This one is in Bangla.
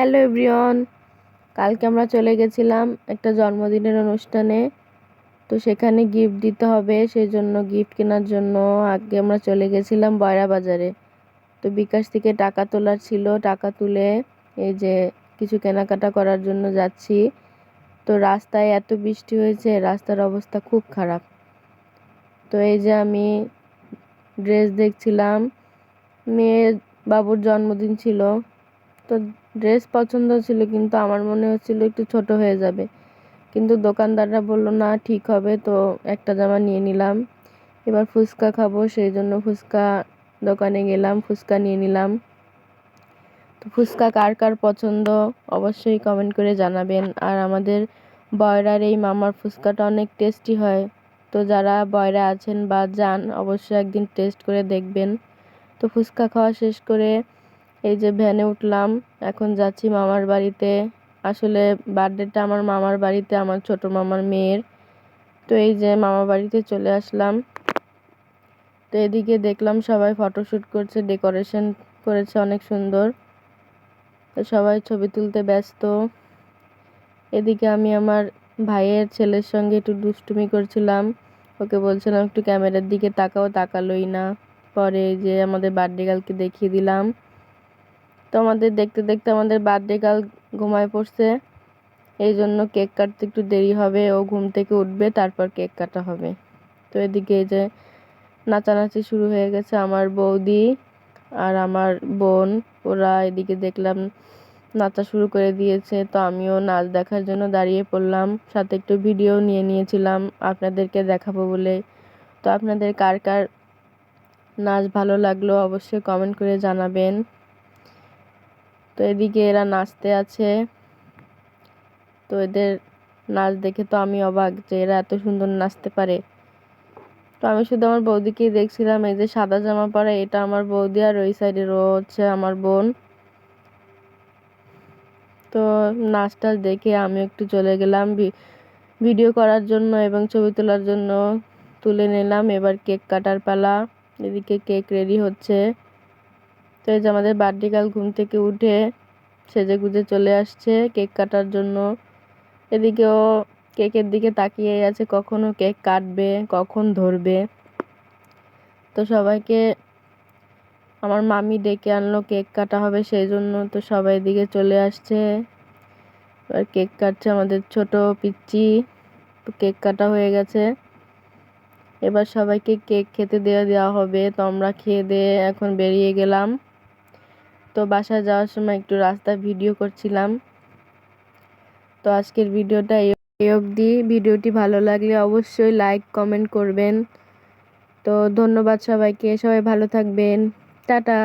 হ্যালো এভরিওয়ান, কালকে আমরা চলে গেছিলাম একটা জন্মদিনের অনুষ্ঠানে। তো সেখানে গিফট দিতে হবে সেই জন্য গিফট কেনার জন্য আগে আমরা চলে গেছিলাম বয়রা বাজারে। তো বিকাশ থেকে টাকা তোলার ছিল, টাকা তুলে এই যে কিছু কেনাকাটা করার জন্য যাচ্ছি। তো রাস্তায় এত বৃষ্টি হয়েছে, রাস্তার অবস্থা খুব খারাপ। তো এই যে আমি ড্রেস দেখছিলাম মেয়ের বাবুর জন্মদিন ছিল। তো ড্রেস পছন্দ ছিল, কিন্তু আমার মনে হচ্ছিল একটু ছোট হয়ে যাবে। কিন্তু দোকানদাররা বলল, না, ঠিক হবে। তো একটা জামা নিয়ে নিলাম। এবার ফুচকা খাব, সেই জন্য ফুচকা দোকানে গেলাম, ফুচকা নিয়ে নিলাম। তো ফুচকা কার কার পছন্দ, অবশ্যই কমেন্ট করে জানাবেন। আর আমাদের বয়রার এই মামার ফুচকাটা অনেক টেস্টি হয়। তো যারা বয়রা আছেন বা যান, অবশ্যই একদিন টেস্ট করে দেখবেন। তো ফুচকা খাওয়া শেষ করে এই যে ভ্যানে উঠলাম, এখন যাচ্ছি মামার বাড়িতে। আসলে বার্থডেটা আমার মামার বাড়িতে, আমার ছোট মামার মেয়ের। তো এই যে মামার বাড়িতে চলে আসলাম। তো এদিকে দেখলাম সবাই ফটোশ্যুট করছে, ডেকোরেশন করেছে অনেক সুন্দর। তো সবাই ছবি তুলতে ব্যস্ত। এদিকে আমি আমার ভাইয়ের ছেলের সঙ্গে একটু দুষ্টুমি করছিলাম। ওকে বলছিলাম, একটু ক্যামেরার দিকে তাকাও, তাকালোই না। পরে যে আমাদের বার্থডে গার্লকে দেখিয়ে দিলাম। তো আমাদের দেখতে দেখতে আমাদের বার্থডে কাল ঘুমায় পড়ছে। এই জন্য কেক কাটতে একটু দেরি হবে। ও ঘুম থেকে উঠবে, তারপর কেক কাটা হবে। তো এদিকে এই যে নাচানাচি শুরু হয়ে গেছে আমার বৌদি আর আমার বোন। ওরা এদিকে দেখলাম নাচা শুরু করে দিয়েছে। তো আমিও নাচ দেখার জন্য দাঁড়িয়ে পড়লাম। সাথে একটু ভিডিও নিয়ে নিয়েছিলাম আপনাদেরকে দেখাবো বলে। তো আপনাদের কার কার নাচ ভালো লাগল অবশ্যই কমেন্ট করে জানাবেন। তো এদিকে এরা নাচতে আছে। তো এদের নাচ দেখে তো আমি অবাক যে এরা এত সুন্দর নাচতে পারে। তো আমি শুধু আমার বৌদিকেই দেখছিলাম, এই যে সাদা জামা পরা, এটা আমার বৌদি আর ওই সাইডের ও হচ্ছে আমার বোন। তো নাচটা দেখে আমি একটু চলে গেলাম ভিডিও করার জন্য এবং ছবি তোলার জন্য তুলে নিলাম। এবার কেক কাটার পালা, এদিকে কেক রেডি হচ্ছে। তো এই যে আমাদের বার্থডে কাল ঘুম থেকে উঠে সেজে গুজে চলে আসছে কেক কাটার জন্য। এদিকেও কেকের দিকে তাকিয়ে আছে, কখনো কেক কাটবে, কখন ধরবে। তো সবাইকে আমার মামি ডেকে আনলো, কেক কাটা হবে সেই জন্য। তো সবাই দিকে চলে আসছে। এবার কেক কাটছে আমাদের ছোট পিচ্চি। তো কেক কাটা হয়ে গেছে। এবার সবাইকে কেক খেতে দেওয়া দেওয়া হবে। তো আমরা খেয়ে দিয়ে এখন বেরিয়ে গেলাম। তো বাসায় যাওয়ার সময় একটু রাস্তা ভিডিও করছিলাম। তো আজকের ভিডিওটা এই অবধি। ভিডিওটি ভালো লাগলে অবশ্যই লাইক, কমেন্ট করবেন। তো ধন্যবাদ সবাইকে। সবাই ভালো থাকবেন। টাটা!